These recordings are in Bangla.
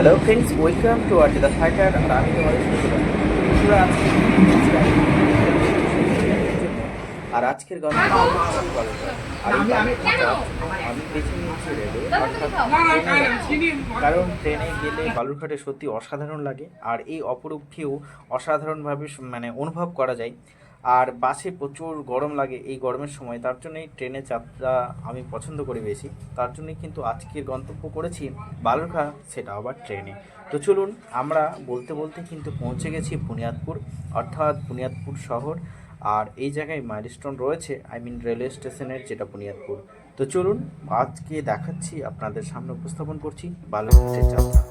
Hello friends welcome to R the fighter আর আমি তোমাদের বন্ধুরা আর আজকের গল্প আর আমি বেছে নিয়েছি রেলে অর্থাৎ কারণ ট্রেনে গেলে বালুরঘাটে সত্যি অসাধারণ লাগে আর এই অপরূপ ভিউ অসাধারণভাবে মানে অনুভব করা যায়। আর বাসে প্রচুর গরম লাগে এই গরমের সময়, তার জন্যই ট্রেনে যাত্রা আমি পছন্দ করি বেশি। তার জন্যই কিন্তু আজকের গন্তব্য করেছি বালুরঘাট, সেটা আবার ট্রেনে। তো চলুন, আমরা বলতে বলতে কিন্তু পৌঁছে গেছি বুনিয়াদপুর, অর্থাৎ বুনিয়াদপুর শহর। আর এই জায়গায় মাইলস্টোন রয়েছে আই মিন রেলওয়ে স্টেশনের যেটা বুনিয়াদপুর। তো চলুন, আজকে দেখাচ্ছি, আপনাদের সামনে উপস্থাপন করছি বালুরঘাটের যাত্রা।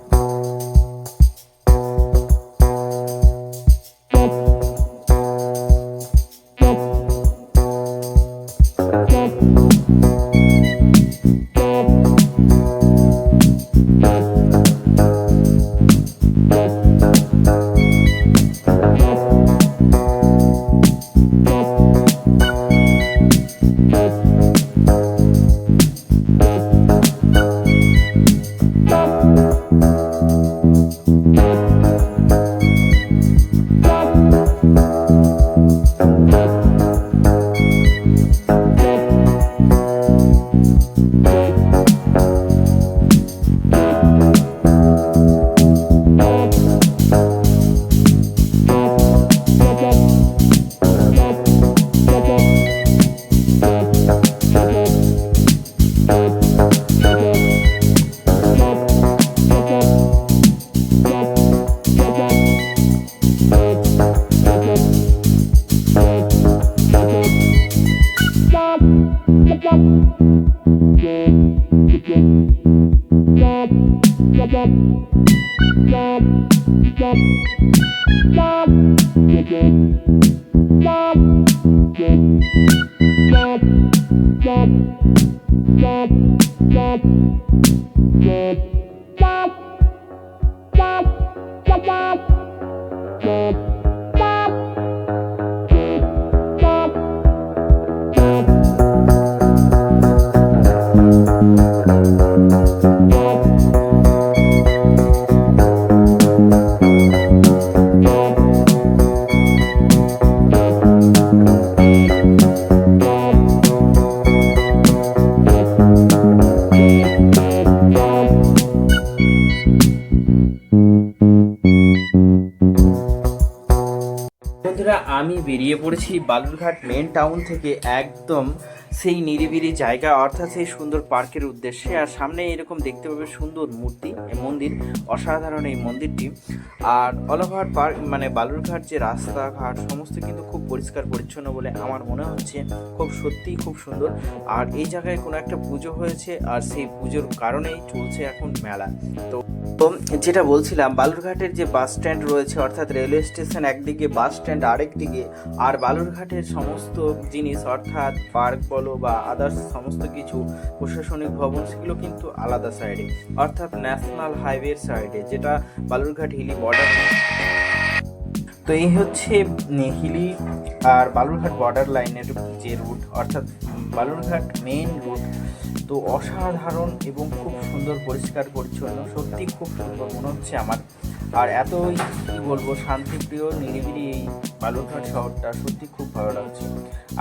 Thank বন্ধুরা, আমি বেরিয়ে পড়েছি বালুরঘাট মেন টাউন থেকে একদম সেই নিরিবিলি জায়গা, অর্থাৎ সেই সুন্দর পার্কের উদ্দেশ্যে। আর সামনে এরকম দেখতে পাবে সুন্দর মূর্তি মন্দির, অসাধারণ এই মন্দিরটি। আর অল ওভার পার্ক মানে বালুরঘাট যে রাস্তাঘাট, সমস্ত কিন্তু খুব পরিষ্কার পরিচ্ছন্ন বলে আমার মনে হচ্ছে। খুব সত্যিই খুব সুন্দর। আর এই জায়গায় কোনো একটা পুজো হয়েছে, আর সেই পুজোর কারণেই চলছে এখন মেলা। তো, যেটা বলছিলাম, বালুরঘাটের যে বাস স্ট্যান্ড রয়েছে, অর্থাৎ রেলওয়ে স্টেশন একদিকে বাস স্ট্যান্ড আরেক দিকে আর বালুরঘাটের সমস্ত জিনিস, অর্থাৎ পার্ক বলো বা আদার্স সমস্ত কিছু, প্রশাসনিক ভবন, সেগুলো কিন্তু আলাদা সাইডে অর্থাৎ ন্যাশনাল হাইওয়ের সাইডে যেটা বালুরঘাট হিলি বর্ডার তো এই হচ্ছে হিলি আর বালুরঘাট বর্ডার লাইনের যে রুট অর্থাৎ বালুরঘাট মেইন রুট তো অসাধারণ এবং খুব সুন্দর, পরিষ্কার, পরিচ্ছন্ন সত্যি খুব সুন্দর। মনে হচ্ছে আমার আর এতই, কী বলব, শান্তিপ্রিয়, নিরিবিলি এই বালুরঘাট শহরটা সত্যি খুব ভালো লাগছে।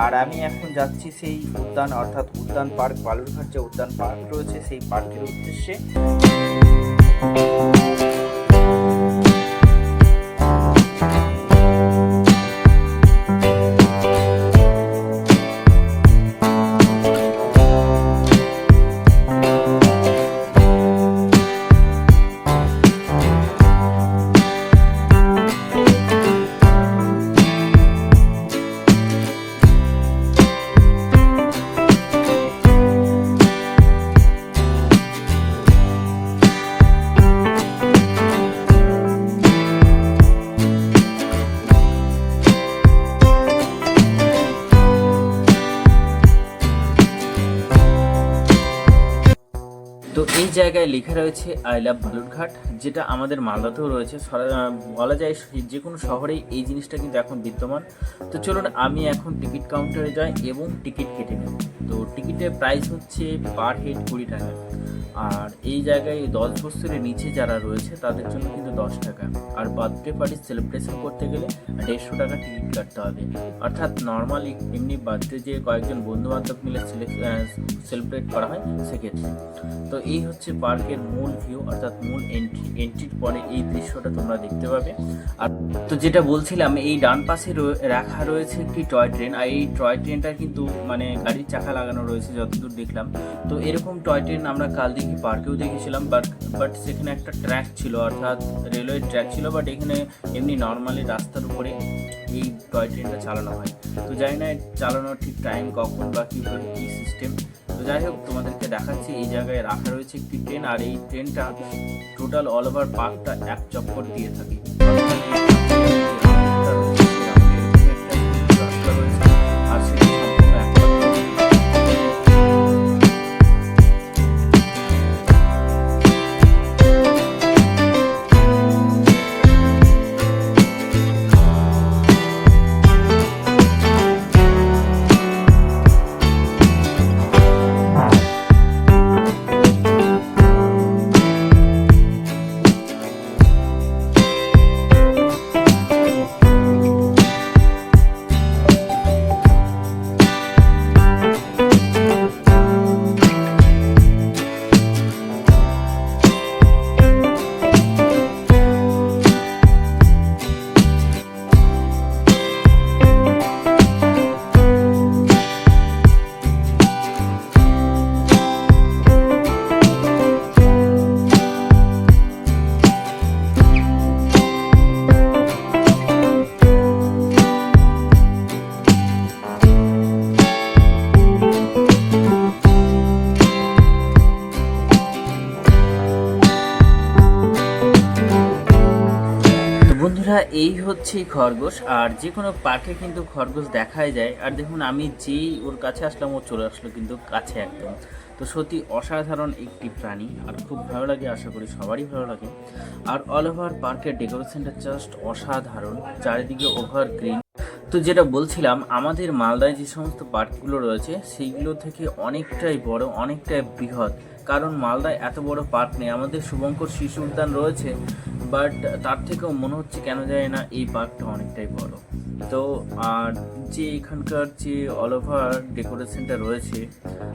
আর আমি এখন যাচ্ছি সেই উদ্যান, অর্থাৎ উদ্যান পার্ক, বালুরঘাট যে উদ্যান পার্ক রয়েছে, সেই পার্কের উদ্দেশ্যে। তো এই জায়গায় লেখা রয়েছে আই লাভ বালুরঘাট, যেটা আমাদের মালদাতেও রয়েছে। বলা যায় যে কোনো শহরেই এই জিনিসটা কিন্তু এখন বিদ্যমান। তো চলুন আমি এখন টিকিট কাউন্টারে যাই এবং টিকিট কেটে নেব তো টিকিটের প্রাইস হচ্ছে পার হেড কুড়ি টাকা। আর এই জায়গায় দশ বছরের নিচে যারা রয়েছে, তাদের জন্য কিন্তু দশ টাকা। আর বার্থডে পার্টি সেলিব্রেশন করতে গেলে দেড়শো টাকা টিকিট কাটতে হবে। অর্থাৎ নর্মালি এমনি বার্থডে যে কয়েকজন বন্ধু বান্ধব মিলে সেলিব্রেট করা হয় সেক্ষেত্রে। তো এই হচ্ছে পার্কের মূল ভিউ অর্থাৎ মূল এন্ট্রি এন্ট্রির পরে এই দৃশ্যটা তোমরা দেখতে পাবে। আর তো যেটা বলছিলাম, এই ডান পাশে রাখা রয়েছে একটি টয় ট্রেন আর এই টয় ট্রেনটা কিন্তু মানে গাড়ির চাকা লাগানো রয়েছে, যতদূর দেখলাম। তো এরকম টয় ট্রেন আমরা কাল দেখি পার্কেও দেখেছিলাম বাট বাট সেখানে একটা ট্র্যাক ছিল, অর্থাৎ রেলওয়ে ট্র্যাক ছিল বাট এখানে এমনি নর্মালি রাস্তার উপরে এই টয় ট্রেনটা চালানো হয়। তো জানি না চালানোর ঠিক টাইম কখন বা কীভাবে কী সিস্টেম তো যাই হোক, তোমাদেরকে দেখাচ্ছি, এই জায়গায় রাখা রয়েছে একটি ট্রেন আর এই ট্রেনটা টোটাল অল ওভার পার্কটা এক চক্কর দিয়ে থাকে। বন্ধুরা এই হচ্ছে খরগোশ, আর যে কোনো পার্কে কিন্তু খরগোশ দেখাই যায়। আর দেখুন, আমি যেই ওর কাছে আসলাম, ও চলে আসলো কিন্তু কাছে একদম। তো সত্যি অসাধারণ একটি প্রাণী, আর খুব ভালো লাগে, আশা করি সবারই ভালো লাগে। আর অল ওভার পার্কের ডেকোরেশনটা জাস্ট অসাধারণ, চারিদিকে ওভার গ্রিন। তো যেটা বলছিলাম, আমাদের মালদায় যে সমস্ত পার্কগুলো রয়েছে, সেইগুলো থেকে অনেকটাই বড়, অনেকটাই বৃহৎ। কারণ মালদায় এত বড় পার্ক নেই। আমাদের শুভঙ্কর শিশু উদ্যান রয়েছে বাট তার থেকেও মনে হচ্ছে কেন যায় না এই পার্কটা অনেকটাই বড়। তো আর যে এখানকার যে অল ওভার ডেকোরেশনটা রয়েছে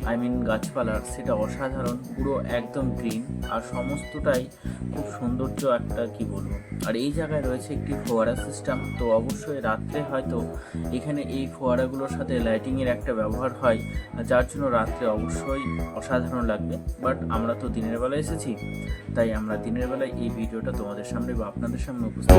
আই মিন গাছপালার সেটা অসাধারণ, পুরো একদম গ্রিন আর সমস্তটাই খুব সৌন্দর্য একটা, কি বলব? আর এই জায়গায় রয়েছে একটি ফোয়ারা সিস্টেম তো অবশ্যই রাত্রে হয়তো এখানে এই ফোয়ারাগুলোর সাথে লাইটিংয়ের একটা ব্যবহার হয় যার জন্য রাত্রে অবশ্যই অসাধারণ লাগবে। বাট আমরা তো দিনের বেলায় এসেছি, তাই আমরা দিনের বেলায় এই ভিডিওটা তোমাদের সামনে বা আপনাদের সামনে উপস্থিত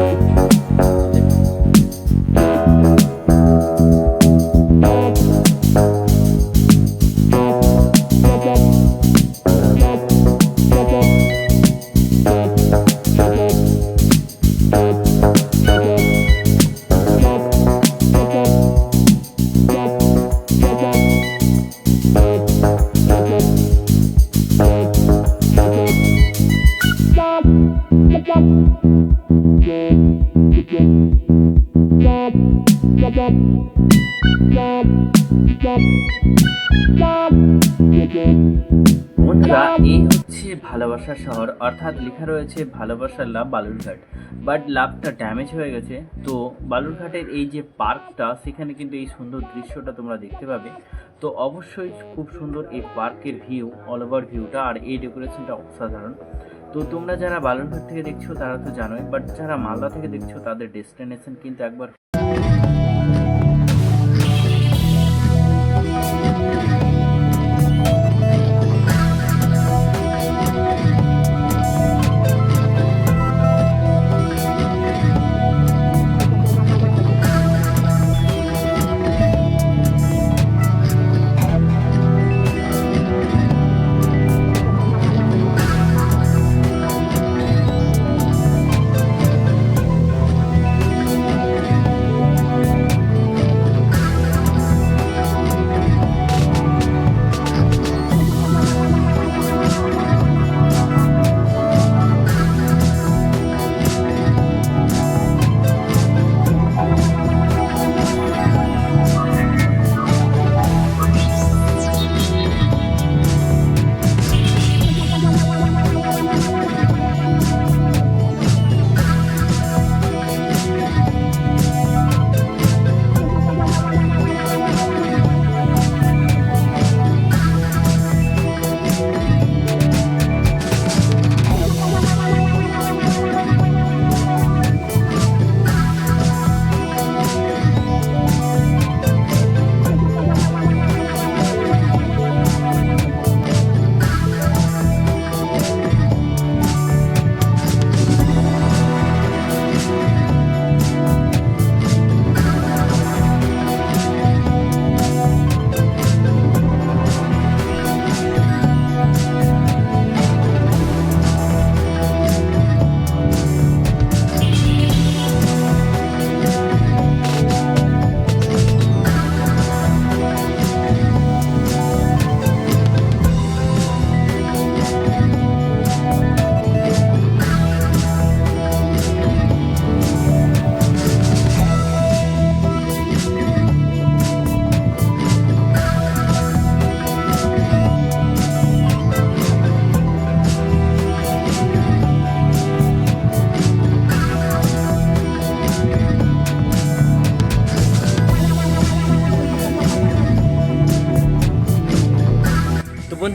বন্ধুরা এই হচ্ছে ভালোবাসার শহর। অর্থাৎ লেখা রয়েছে ভালোবাসার লাভ বালুরঘাট। বাট লাভটা ড্যামেজ হয়ে গেছে। তো বালুরঘাটের এই যে পার্কটা সেখানে কিন্তু এই সুন্দর দৃশ্যটা তোমরা দেখতে পাবে। তো অবশ্যই খুব সুন্দর এই পার্কের ভিউ অল ওভার ভিউটা আর এই ডেকোরেশনটা অসাধারণ। তো তোমরা যারা বালুরঘাট থেকে দেখছ তারা তো জানোই বাট যারা মালদা থেকে দেখছ তাদের ডেস্টিনেশন কিন্তু একবার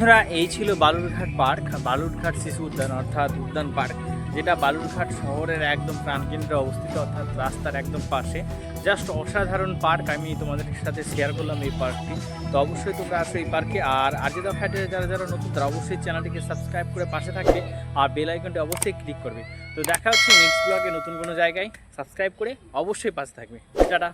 বন্ধুরা, এই ছিল বালুরঘাট পার্ক, বালুরঘাট শিশু উদ্যান অর্থাৎ উদ্যান পার্ক, যেটা বালুরঘাট শহরের একদম প্রাণকেন্দ্রে অবস্থিত, অর্থাৎ রাস্তার একদম পাশে। জাস্ট অসাধারণ পার্ক, আমি তোমাদের সাথে শেয়ার করলাম এই পার্কটি। তো অবশ্যই তোমরা আসো এই পার্কে, আর আজিদা ফ্যাটে যারা যারা নতুন, তারা অবশ্যই চ্যানেলটিকে সাবস্ক্রাইব করে পাশে থাকবে, আর বেল আইকনটি অবশ্যই ক্লিক করবে। তো দেখা হচ্ছে নেক্সট ব্লগে নতুন কোনো জায়গায় সাবস্ক্রাইব করে অবশ্যই পাশে থাকবে। টাটা!